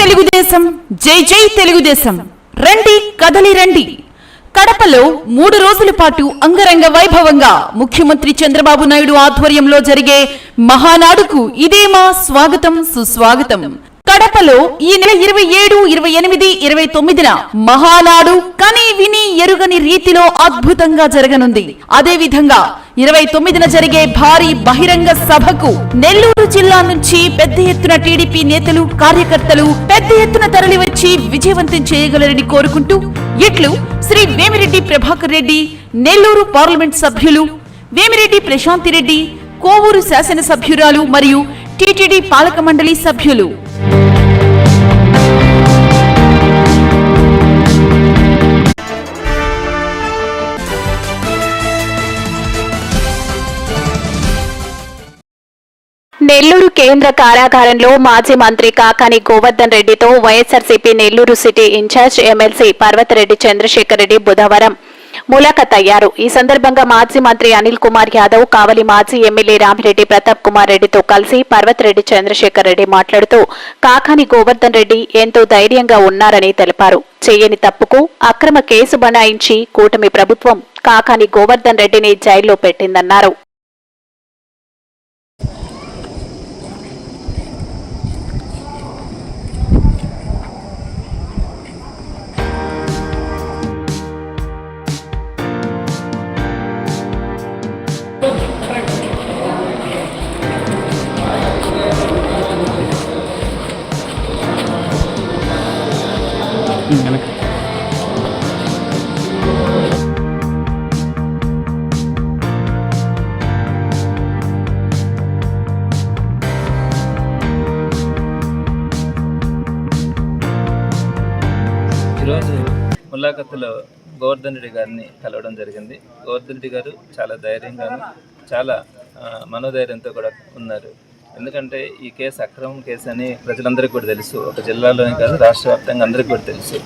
తెలుగుదేశం. జై జై తెలుగుదేశం. రండి కదలి రండి. కడపలో మూడు రోజుల పాటు అంగరంగ వైభవంగా ముఖ్యమంత్రి చంద్రబాబు నాయుడు ఆధ్వర్యంలో జరిగే మహానాడుకు ఇదే మా స్వాగతం సుస్వాగతం. కడపలో ఈ నెల ఇరవై ఏడు ఇరవై ఎనిమిది ఇరవై తొమ్మిదిన మహానాడు కని విని ఎరుగని రీతిలో అద్భుతంగా జరగనుంది. అదే విధంగా ఇరవై తొమ్మిదిన జరిగే భారీ బహిరంగ సభకు నెల్లూరు జిల్లా నుంచి పెద్ద ఎత్తున టీడీపీ నేతలు కార్యకర్తలు పెద్ద ఎత్తున తరలివచ్చి విజయవంతం చేయగలరని కోరుకుంటూ ఇట్లు శ్రీ వేమిరెడ్డి ప్రభాకర్ రెడ్డి నెల్లూరు పార్లమెంట్ సభ్యులు వేమిరెడ్డి ప్రశాంతి రెడ్డి కోవూరు శాసనసభ్యురాలు మరియు టీటీడీ పాలక మండలి సభ్యులు నెల్లూరు కేంద్ర కారాగారంలో మాజీ మంత్రి కాకాని గోవర్ధన్ రెడ్డితో YSRCP Nellore city incharge MLC Parvathareddy Chandrasekhar Reddy బుధవారం. ములాఖత్ అయ్యారు ఈ సందర్భంగా మాజీ మంత్రి అనిల్ కుమార్ యాదవ్ కావలి మాజీ ఎమ్మెల్యే రామిరెడ్డి ప్రతాప్ కుమార్ రెడ్డితో కలిసి పర్వతరెడ్డి చంద్రశేఖర్ రెడ్డి మాట్లాడుతూ కాకాని గోవర్ధన్ రెడ్డి ఎంతో ధైర్యంగా ఉన్నారని తెలిపారు. చేయని తప్పుకు అక్రమ కేసు బనాయించి కూటమి ప్రభుత్వం కాకాని గోవర్ధన్ రెడ్డిని జైల్లో పెట్టిందన్నారు. ఈరోజు ములాఖత్తులో గోవర్ధన్ రెడ్డి గారిని కలవడం జరిగింది. గోవర్ధన్ రెడ్డి గారు చాలా ధైర్యంగాను చాలా మనోధైర్యంతో కూడా ఉన్నారు. ఎందుకంటే ఈ కేసు అక్రమం కేసు అని ప్రజలందరికీ కూడా తెలుసు. ఒక జిల్లాలోనే కాదు రాష్ట్ర వ్యాప్తంగా అందరికీ కూడా తెలుసు.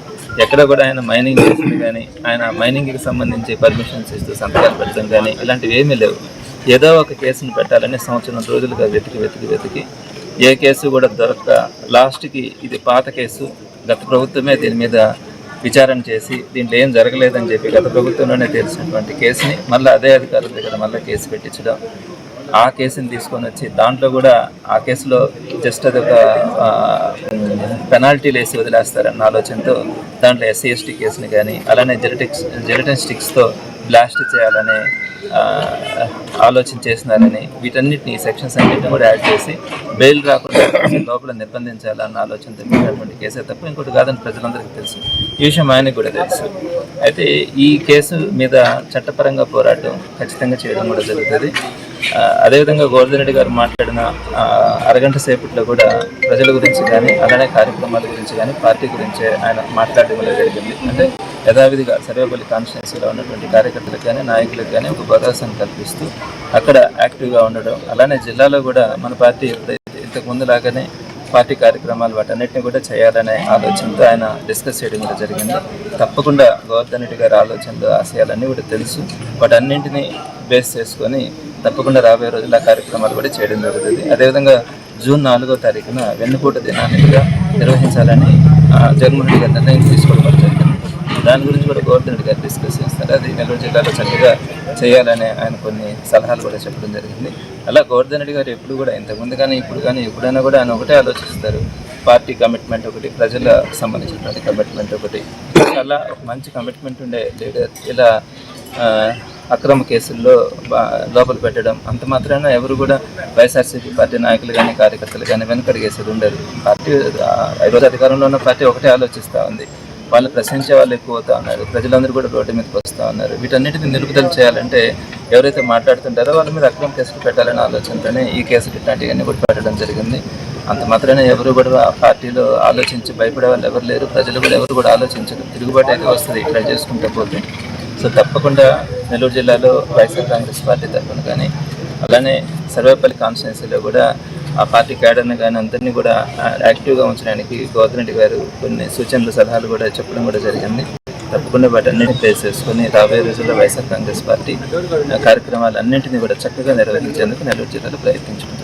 ఎక్కడ కూడా ఆయన మైనింగ్ చేసింది కానీ ఆయన మైనింగ్కి సంబంధించి పర్మిషన్స్ ఇస్తూ సంతకాలు పెట్టడం కానీ ఇలాంటివి ఏమీ లేవు. ఏదో ఒక కేసును పెట్టాలని సంవత్సరం రోజులుగా వెతికి వెతికి వెతికి ఏ కేసు కూడా దొరక్క లాస్ట్కి ఇది పాత కేసు. గత ప్రభుత్వమే దీని మీద విచారణ చేసి దీంట్లో ఏం జరగలేదని చెప్పి గత ప్రభుత్వంలోనే తెలిసినటువంటి కేసుని మళ్ళీ అదే అధికారుల దగ్గర మళ్ళీ కేసు పెట్టించడం. ఆ కేసుని తీసుకొని వచ్చి దాంట్లో కూడా ఆ కేసులో జస్ట్ అదొక పెనాల్టీలు వేసి వదిలేస్తారన్న ఆలోచనతో దాంట్లో ఎస్సీ ఎస్టీ కేసుని కానీ అలానే జెనటిక్స్ జెనటన్ స్టిక్స్తో బ్లాస్ట్ చేయాలనే ఆలోచన చేసినారని వీటన్నిటిని సెక్షన్స్ అన్నింటిని కూడా యాడ్ చేసి బెయిల్ రాకుండా లోపల నిర్బంధించాలన్న ఆలోచన తెలిపినటువంటి కేసే తప్ప ఇంకోటి కాదని ప్రజలందరికీ తెలుసు. ఈ విషయం ఆయనకు కూడా తెలుసు. అయితే ఈ కేసు మీద చట్టపరంగా పోరాటం ఖచ్చితంగా చేయడం కూడా జరుగుతుంది. అదేవిధంగా గోవర్ధన్ రెడ్డి గారు మాట్లాడిన అరగంట సేపట్లో కూడా ప్రజల గురించి కానీ అలానే కార్యక్రమాల గురించి కానీ పార్టీ గురించే ఆయన మాట్లాడడం జరిగింది. అంటే యథావిధిగా సర్వేపల్లి కాన్స్టిట్యున్సీలో ఉన్నటువంటి కార్యకర్తలకు కానీ నాయకులకు కానీ ఒక భరోసాను కల్పిస్తూ అక్కడ యాక్టివ్గా ఉండడం అలానే జిల్లాలో కూడా మన పార్టీ ఎప్పుడైతే లాగానే పార్టీ కార్యక్రమాలు వాటన్నిటిని కూడా చేయాలనే ఆలోచనతో ఆయన డిస్కస్ చేయడం కూడా జరిగింది. తప్పకుండా గోవర్ధన్ రెడ్డి గారి ఆలోచనలు ఆశయాలన్నీ కూడా తెలుసు. వాటన్నింటినీ బేస్ చేసుకొని తప్పకుండా రాబోయే రోజుల కార్యక్రమాలు కూడా చేయడం జరుగుతుంది. అదేవిధంగా జూన్ నాలుగో తారీఖున వెన్నుపూట దినాన్ని నిర్వహించాలని జగన్మోహన్ రెడ్డి గారు నిర్ణయం తీసుకోవడం జరిగింది. దాని గురించి కూడా గోవర్ధన్ రెడ్డి గారు డిస్కస్ చేస్తారు. అది నెల్లూరు జిల్లాలో చక్కగా చేయాలని ఆయన కొన్ని సలహాలు కూడా చెప్పడం జరిగింది. అలా గోవర్ధన్ రెడ్డి గారు ఎప్పుడు కూడా ఇంతకుముందు కానీ ఇప్పుడు కానీ ఎప్పుడైనా కూడా ఆయన ఒకటే ఆలోచిస్తారు. పార్టీ కమిట్మెంట్ ఒకటి ప్రజల సంబంధించినటువంటి కమిట్మెంట్ ఒకటి. అలా ఒక మంచి కమిట్మెంట్ ఉండే లీడర్ ఇలా అక్రమ కేసుల్లో బా- లోపల పెట్టడం అంత మాత్రాన ఎవరు కూడా వైఎస్ఆర్సీపీ పార్టీ నాయకులు కానీ కార్యకర్తలు కానీ వెనకడిగేసేది ఉండదు. పార్టీ ఈరోజు అధికారంలో ఉన్న పార్టీ ఒకటే ఆలోచిస్తూ ఉంది. వాళ్ళు ప్రశ్నించే వాళ్ళు ఎక్కువ అవుతా ఉన్నారు. ప్రజలందరూ కూడా రోడ్డు మీదకి వస్తూ ఉన్నారు. వీటన్నిటిని నిలుపుదల చేయాలంటే ఎవరైతే మాట్లాడుతుంటారో వాళ్ళ మీద అక్రమ కేసులు పెట్టాలనే ఆలోచనతోనే ఈ కేసులు ఇట్లాంటివన్నీ కూడా పెట్టడం జరిగింది. అంత మాత్రమే ఎవరు కూడా పార్టీలో ఆలోచించి భయపడే వాళ్ళు ఎవరు లేరు. ప్రజలు కూడా ఎవరు కూడా ఆలోచించరు. తిరుగుబాటు అయితే వస్తుంది. ఇట్లా చేసుకుంటూ పోతే. సో తప్పకుండా నెల్లూరు జిల్లాలో వైఎస్ఆర్ కాంగ్రెస్ పార్టీ తరఫున కానీ అలానే సర్వేపల్లి కాన్స్టిట్యున్సీలో కూడా ఆ పార్టీ క్యాడర్ని కానీ అందరినీ కూడా యాక్టివ్గా ఉంచడానికి గవర్నమెంట్ గారు కొన్ని సూచనలు సలహాలు కూడా చెప్పడం కూడా జరిగింది. తప్పకుండా వాటన్నిటిని ప్లేస్ చేసుకుని రాబోయే రోజుల్లో వైఎస్ఆర్ కాంగ్రెస్ పార్టీ ఆ, కార్యక్రమాలన్నింటినీ కూడా చక్కగా నిర్వహించేందుకు నెల్లూరు జిల్లాలో ప్రయత్నించడం